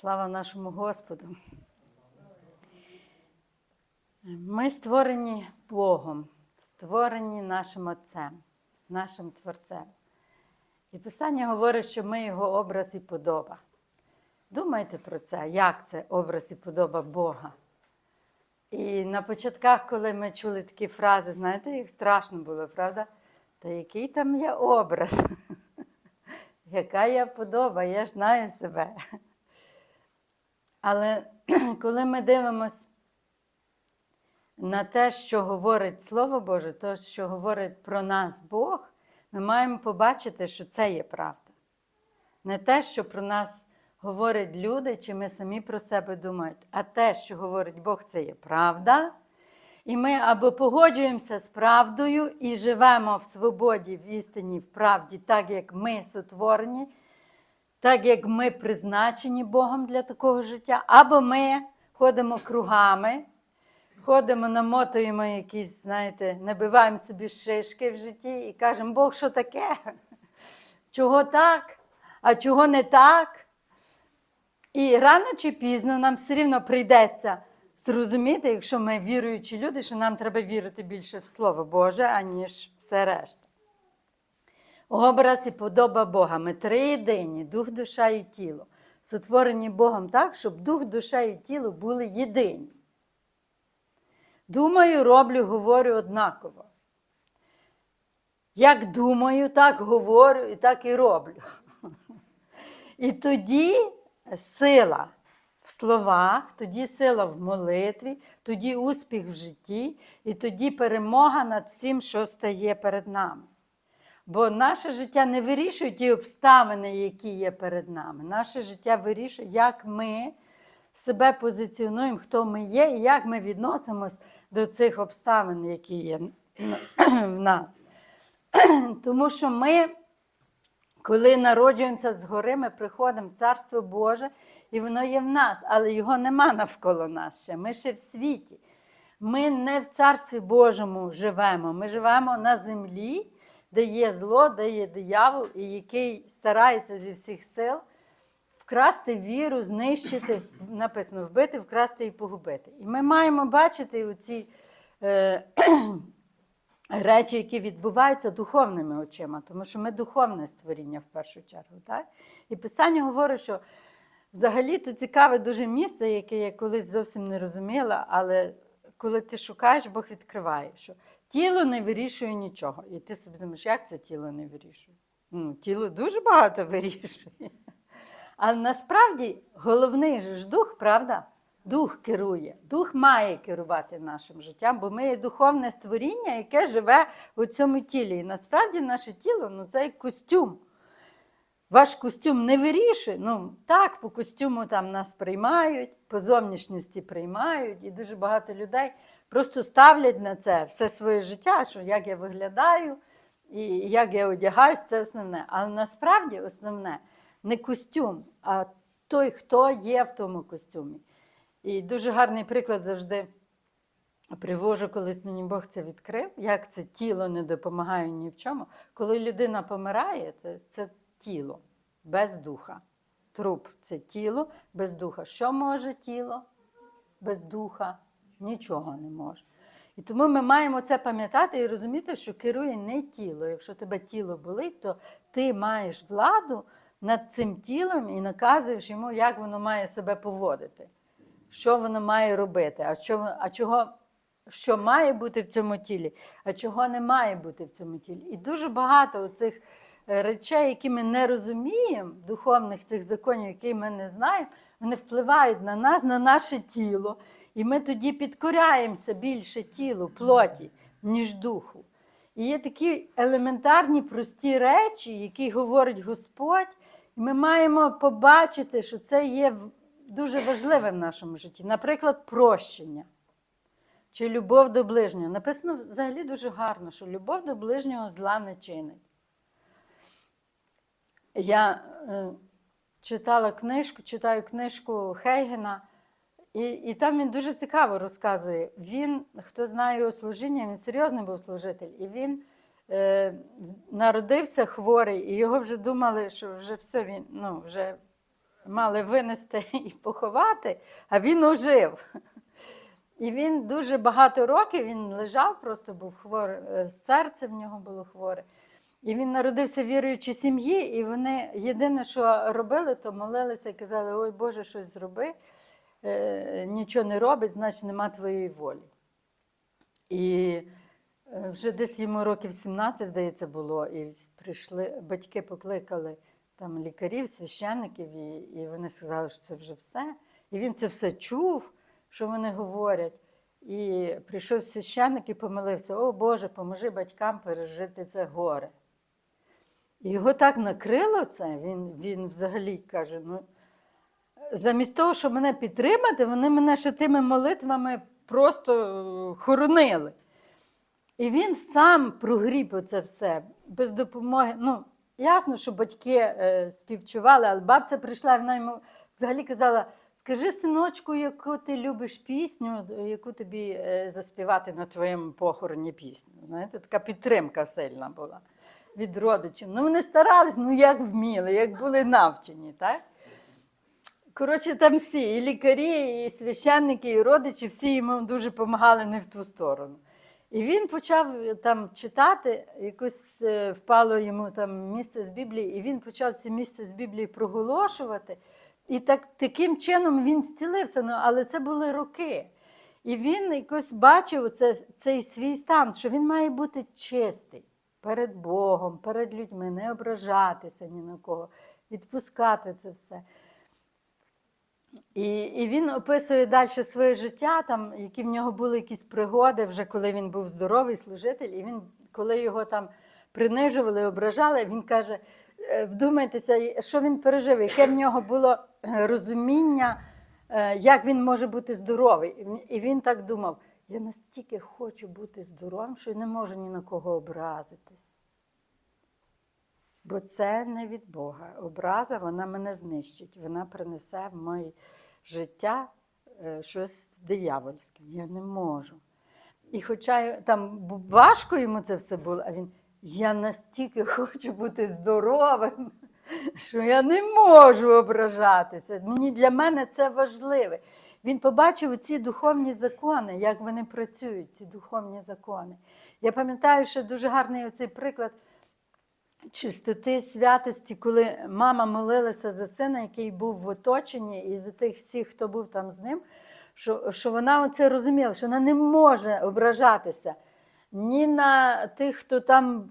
Слава нашому Господу. Ми створені Богом, створені нашим Отцем, нашим Творцем. І Писання говорить, що ми його образ і подоба. Думайте про це, як це образ і подоба Бога. І на початках, коли ми чули такі фрази, знаєте, як страшно було, правда? Та який там є образ? Яка я подоба, я ж знаю себе. Але коли ми дивимося на те, що говорить Слово Боже, то, що говорить про нас Бог, ми маємо побачити, що це є правда. Не те, що про нас говорять люди, чи ми самі про себе думаємо, а те, що говорить Бог, це є правда. І ми або погоджуємося з правдою і живемо в свободі, в істині, в правді, так як ми сотворені, так як ми призначені Богом для такого життя, або ми ходимо кругами, ходимо, намотуємо якісь, знаєте, набиваємо собі шишки в житті і кажемо, Бог, що таке? Чого так? А чого не так? І рано чи пізно нам все рівно прийдеться зрозуміти, якщо ми віруючі люди, що нам треба вірити більше в Слово Боже, аніж все решта. Образ і подоба Бога. Ми триєдині, дух, душа і тіло. Сотворені Богом так, щоб дух, душа і тіло були єдині. Думаю, роблю, говорю однаково. Як думаю, так говорю і так і роблю. І тоді сила в словах, тоді сила в молитві, тоді успіх в житті, і тоді перемога над всім, що стає перед нами. Бо наше життя не вирішує ті обставини, які є перед нами. Наше життя вирішує, як ми себе позиціонуємо, хто ми є, і як ми відносимось до цих обставин, які є в нас. Тому що ми, коли народжуємося згори, ми приходимо в Царство Боже, і воно є в нас, але його нема навколо нас ще. Ми ще в світі. Ми не в Царстві Божому живемо, ми живемо на землі, де є зло, де є диявол, і який старається зі всіх сил вкрасти віру, знищити, написано, вбити, вкрасти і погубити. І ми маємо бачити оці е, речі, які відбуваються духовними очима, тому що ми духовне створіння в першу чергу. Так? І Писання говорить, що взагалі то цікаве дуже місце, яке я колись зовсім не розуміла, але коли ти шукаєш, Бог відкриває, що тіло не вирішує нічого. І ти собі думаєш, як це тіло не вирішує? Ну, тіло дуже багато вирішує. Але насправді головний ж дух, правда? Дух керує. Дух має керувати нашим життям, бо ми є духовне створіння, яке живе у цьому тілі. І насправді наше тіло ну, це костюм. Ваш костюм не вирішує. Ну, так, по костюму там нас приймають, по зовнішності приймають, і дуже багато людей просто ставлять на це все своє життя, що як я виглядаю і як я одягаюсь, це основне. Але насправді основне не костюм, а той, хто є в тому костюмі. І дуже гарний приклад завжди привожу, колись мені Бог це відкрив, як це тіло не допомагає ні в чому. Коли людина помирає, це, це тіло без духа. Труп це тіло без духа. Що може тіло без духа? Нічого не може. І тому ми маємо це пам'ятати і розуміти, що керує не тіло. Якщо тебе тіло болить, то ти маєш владу над цим тілом і наказуєш йому, як воно має себе поводити, що воно має робити, а, що, а чого, що має бути в цьому тілі, а чого не має бути в цьому тілі. І дуже багато цих речей, які ми не розуміємо, духовних цих законів, які ми не знаємо, вони впливають на нас, на наше тіло. І ми тоді підкоряємося більше тілу, плоті, ніж духу. І є такі елементарні, прості речі, які говорить Господь, і ми маємо побачити, що це є дуже важливе в нашому житті. Наприклад, прощення чи любов до ближнього. Написано взагалі дуже гарно, що любов до ближнього зла не чинить. Я е, читала книжку, читаю книжку Хейгена, і і там він дуже цікаво розказує. Він, хто знає його служіння, він серйозний був служитель. І він е, народився хворий, і його вже думали, що вже все він ну, вже мали винести і поховати, а він ожив. І він дуже багато років він лежав, просто був хворий, е, серце в нього було хворе. І він народився в віруючій сім'ї, і вони єдине, що робили, то молилися і казали: Ой Боже, щось зроби, е, нічого не робить, значить нема твоєї волі. І е, вже десь йому років 17, здається, було, і прийшли, батьки покликали там лікарів, священників, і, і вони сказали, що це вже все. І він це все чув, що вони говорять. І прийшов священник і помолився: О Боже, поможи батькам пережити це горе. Його так накрило це, він, він взагалі каже: ну, замість того, щоб мене підтримати, вони мене ще тими молитвами просто е, хоронили. І він сам прогріб оце все без допомоги. Ну, ясно, що батьки е, співчували, але бабця прийшла і вона йому взагалі казала: скажи, синочку, яку ти любиш пісню, яку тобі е, заспівати на твоєму похороні пісню. Знаєте, така підтримка сильна була від родичів. Ну, вони старались, ну як вміли, як були навчені, так? Коротше, там всі, і лікарі, і священники, і родичі, всі йому дуже допомагали не в ту сторону. І він почав е, там читати, якось е, впало йому там місце з Біблії, і він почав це місце з Біблії проголошувати. І так, таким чином він зцілився, ну, але це були роки. І він якось бачив це, цей свій стан, що він має бути чистий перед Богом, перед людьми, не ображатися ні на кого, відпускати це все. І, і він описує далі своє життя, там, які в нього були якісь пригоди, вже коли він був здоровий служитель, і він, коли його там принижували, ображали, він каже: «Е, вдумайтеся, що він пережив, яке в нього було е, розуміння, е, як він може бути здоровий. І він так думав: я настільки хочу бути здоровим, що не можу ні на кого образитись. Бо це не від Бога. Образа вона мене знищить. Вона принесе в моє життя е, щось диявольське. Я не можу. І хоча там важко йому це все було, а він я настільки хочу бути здоровим, що я не можу ображатися. Мені для мене це важливе. Він побачив ці духовні закони, як вони працюють, ці духовні закони. Я пам'ятаю, що дуже гарний оцей приклад чистоти, святості, коли мама молилася за сина, який був в оточенні, і за тих всіх, хто був там з ним, що, що вона оце розуміла, що вона не може ображатися ні на тих, хто там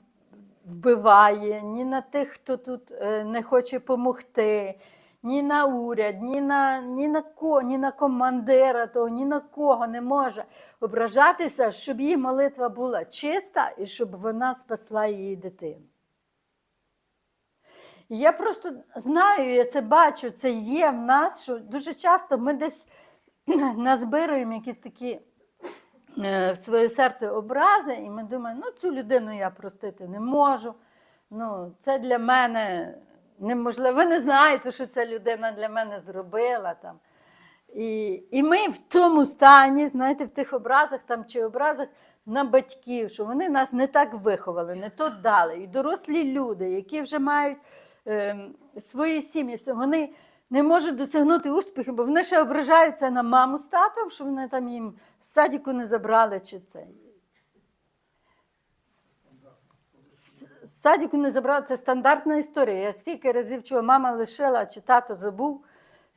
вбиває, ні на тих, хто тут е, не хоче допомогти, ні на уряд, ні на, ні, на ко, ні на командира, того, ні на кого не може ображатися, щоб її молитва була чиста і щоб вона спасла її дитину. Я просто знаю, я це бачу, це є в нас, що дуже часто ми десь назбируємо якісь такі е, в своє серце образи, і ми думаємо, ну цю людину я простити не можу. Ну, це для мене неможливо. Ви не знаєте, що ця людина для мене зробила там. І, і ми в тому стані, знаєте, в тих образах там чи образах на батьків, що вони нас не так виховали, не то дали. І дорослі люди, які вже мають е, свої сім'ї, вони не можуть досягнути успіху, бо вони ще ображаються на маму з татом, що вони там їм з садіку не забрали чи це. Садіку не забрали, це стандартна історія. Я скільки разів чула, мама лишила, чи тато забув,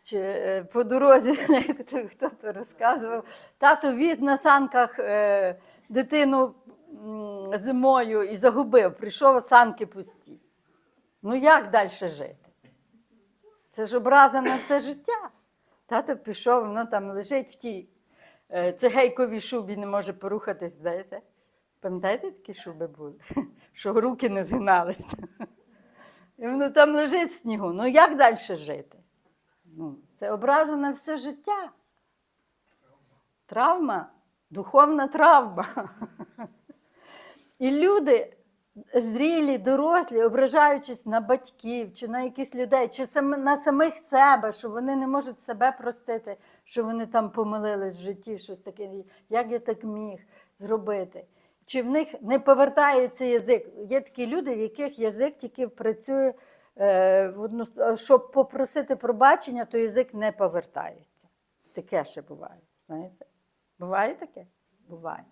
чи е, по дорозі, хто то розказував. Тато віз на санках е, дитину зимою і загубив, прийшов, санки пусті. Ну як далі жити? Це ж образа на все життя. Тато пішов, воно там лежить в тій е, цегейковій шубі, не може порухатись, знаєте? Пам'ятаєте, такі шуби були? Що руки не згиналися. І воно там лежить в снігу. Ну як далі жити? Ну, це образа на все життя. Травма, духовна травма. І люди, зрілі, дорослі, ображаючись на батьків чи на якихось людей, чи на самих себе, що вони не можуть себе простити, що вони там помилились в житті, щось таке, як я так міг зробити. Чи в них не повертається язик? Є такі люди, в яких язик тільки працює е, щоб попросити пробачення, то язик не повертається. Таке ще буває, знаєте? Буває таке? Буває.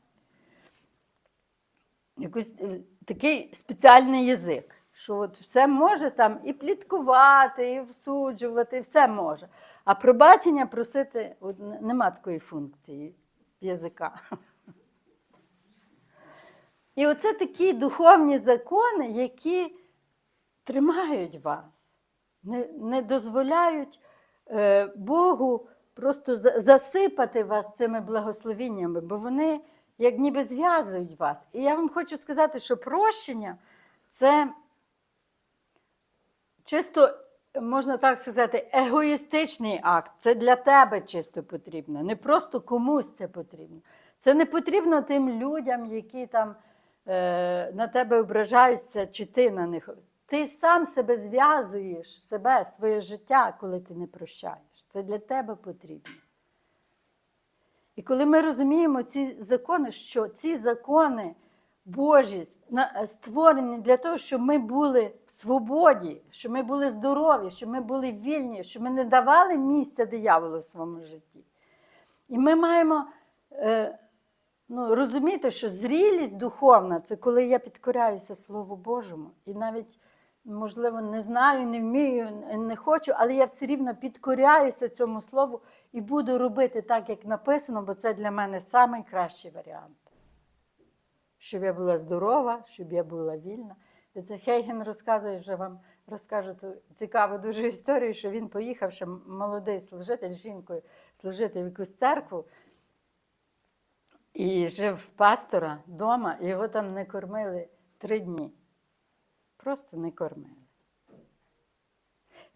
Якийсь е, такий спеціальний язик, що от все може там і пліткувати, і всуджувати, все може. А пробачення просити от, нема такої функції язика. І оце такі духовні закони, які тримають вас, не, не дозволяють е, Богу просто засипати вас цими благословіннями, бо вони як ніби зв'язують вас. І я вам хочу сказати, що прощення це чисто, можна так сказати, егоїстичний акт. Це для тебе чисто потрібно, не просто комусь це потрібно. Це не потрібно тим людям, які там на тебе ображаються, чи ти на них. Ти сам себе зв'язуєш, себе, своє життя, коли ти не прощаєш. Це для тебе потрібно. І коли ми розуміємо ці закони, що ці закони Божі створені для того, щоб ми були в свободі, щоб ми були здорові, щоб ми були вільні, щоб ми не давали місця дияволу в своєму житті. І ми маємо е, ну, розуміти, що зрілість духовна це коли я підкоряюся Слову Божому. І навіть, можливо, не знаю, не вмію, не хочу, але я все рівно підкоряюся цьому слову і буду робити так, як написано, бо це для мене найкращий варіант. Щоб я була здорова, щоб я була вільна. І це Хейген розказує, вже вам розкажу ту цікаву дуже історію, що він поїхав ще молодий служитель жінкою служити в якусь церкву. І жив в пастора вдома, його там не кормили три дні. Просто не кормили.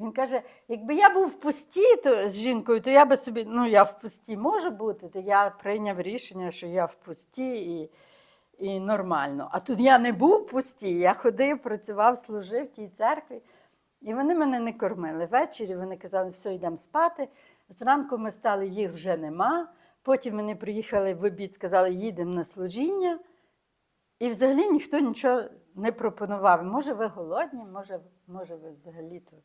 Він каже: якби я був в пусті то, з жінкою, то я би собі, ну я в пусті можу бути, то я прийняв рішення, що я в пусті і, і нормально. А тут я не був в пусті, я ходив, працював, служив в тій церкві. І вони мене не кормили. Ввечері вони казали, все, йдемо спати. Зранку ми стали, їх вже нема. Потім вони приїхали в обід, сказали, їдемо на служіння. І взагалі ніхто нічого не пропонував. Може, ви голодні, може, може ви взагалі то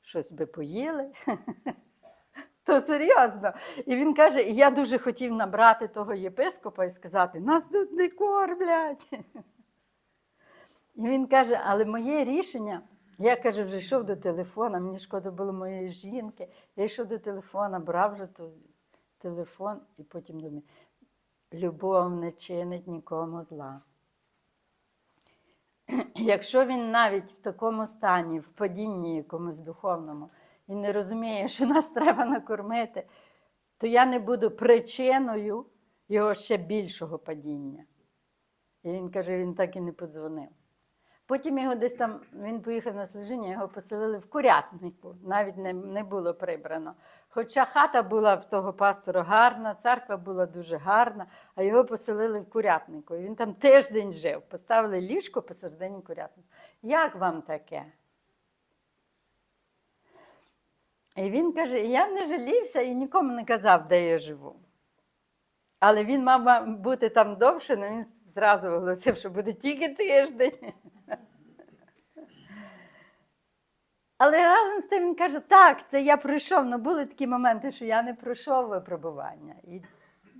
щось би поїли. То серйозно. І він каже: я дуже хотів набрати того єпископа і сказати, нас тут не кормлять. І він каже, але моє рішення, я каже, вже йшов до телефона, мені шкода було моєї жінки. Я йшов до телефона, брав вже той телефон і потім думаю, любов не чинить нікому зла. Якщо він навіть в такому стані, в падінні якомусь духовному, і не розуміє, що нас треба накормити, то я не буду причиною його ще більшого падіння. І він каже, він так і не подзвонив. Потім його десь там, він поїхав на служіння, його поселили в курятнику, навіть не, не було прибрано. Хоча хата була в того пастора гарна, церква була дуже гарна, а його поселили в курятнику. І він там тиждень жив, поставили ліжко посередині курятника. Як вам таке? І він каже: я не жалівся і нікому не казав, де я живу. Але він мав бути там довше, але він зразу оголосив, що буде тільки тиждень. Але разом з тим він каже, так, це я пройшов. але були такі моменти, що я не пройшов випробування і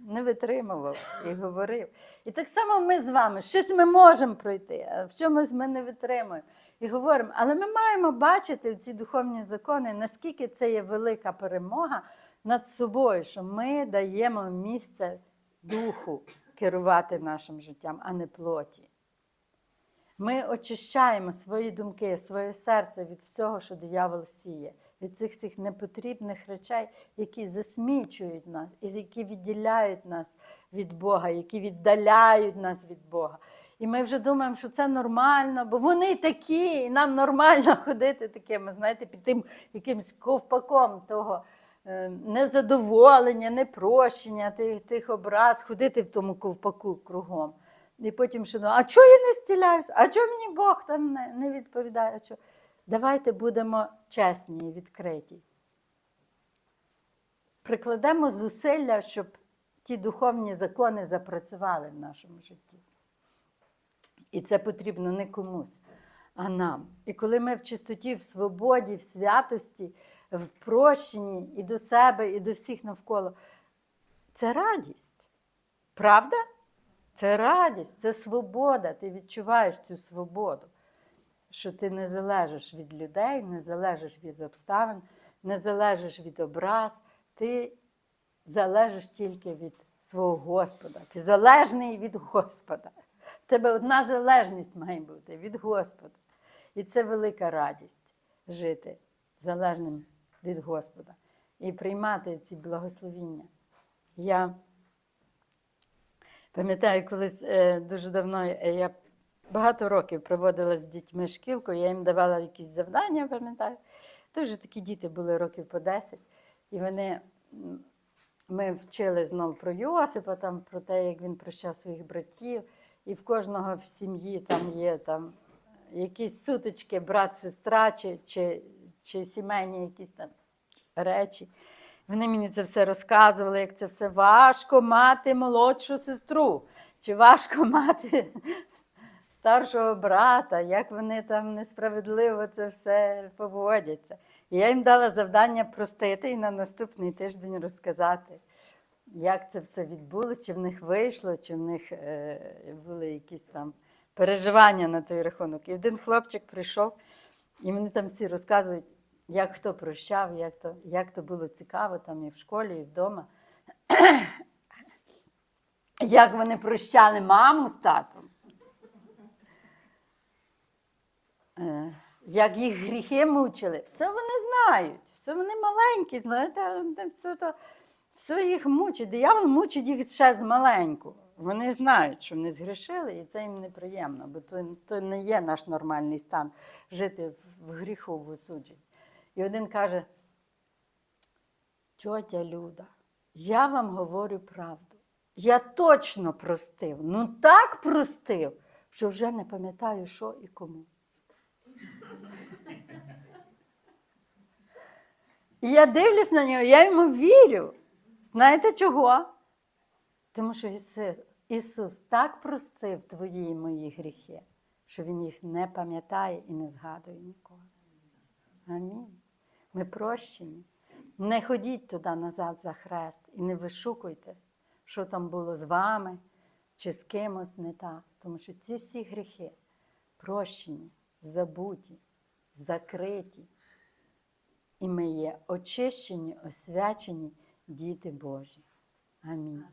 не витримував і говорив. І так само ми з вами, щось ми можемо пройти, а в чомусь ми не витримуємо. І говоримо, але ми маємо бачити в ці духовні закони, наскільки це є велика перемога над собою, що ми даємо місце духу керувати нашим життям, а не плоті. Ми очищаємо свої думки, своє серце від всього, що диявол сіє, від цих всіх непотрібних речей, які засмічують нас, і які відділяють нас від Бога, які віддаляють нас від Бога. І ми вже думаємо, що це нормально, бо вони такі, і нам нормально ходити такими, знаєте, під тим якимсь ковпаком того е, незадоволення, непрощення, тих, тих образ, ходити в тому ковпаку кругом. І потім що, ну, а чого я не стіляюся? А чого мені Бог там не, не відповідає? А? Давайте будемо чесні і відкриті. Прикладемо зусилля, щоб ті духовні закони запрацювали в нашому житті. І це потрібно не комусь, а нам. І коли ми в чистоті, в свободі, в святості, в прощенні і до себе, і до всіх навколо, це радість. Правда? Це радість, це свобода. Ти відчуваєш цю свободу, що ти не залежиш від людей, не залежиш від обставин, не залежиш від образ. Ти залежиш тільки від свого Господа. Ти залежний від Господа. В тебе одна залежність має бути від Господа. І це велика радість жити залежним від Господа і приймати ці благословіння. Я пам'ятаю, колись е, дуже давно е, я багато років проводила з дітьми шкілку, я їм давала якісь завдання, пам'ятаю. Дуже такі діти були років по 10. І вони, ми вчили знову про Йосипа, там, про те, як він прощав своїх братів. І в кожного в сім'ї там є там, якісь сутички, брат, сестра, чи, чи, чи сімейні якісь там речі. Вони мені це все розказували, як це все важко мати молодшу сестру, чи важко мати старшого брата, як вони там несправедливо це все поводяться. І я їм дала завдання простити і на наступний тиждень розказати, як це все відбулося, чи в них вийшло, чи в них е, були якісь там переживання на той рахунок. І один хлопчик прийшов, і вони там всі розказують, як хто прощав, як то, як то було цікаво там і в школі, і вдома. Як вони прощали маму з татом. Е, Як їх гріхи мучили, все вони знають, все вони маленькі, знаєте, все, то, все їх мучить. Диявол мучить їх ще з маленьку. Вони знають, що вони згрішили, і це їм неприємно, бо то, то не є наш нормальний стан жити в, гріху, в осудженні. І один каже: тьотя Люда, я вам говорю правду. Я точно простив. Ну так простив, що вже не пам'ятаю, що і кому. І я дивлюсь на нього, я йому вірю. Знаєте чого? Тому що Ісус, Ісус так простив твої і мої гріхи, що Він їх не пам'ятає і не згадує ніколи. Амінь. Ми прощені. Не ходіть туди назад за хрест і не вишукуйте, що там було з вами чи з кимось не так. Тому що ці всі гріхи прощені, забуті, закриті. І ми є очищені, освячені діти Божі. Амінь.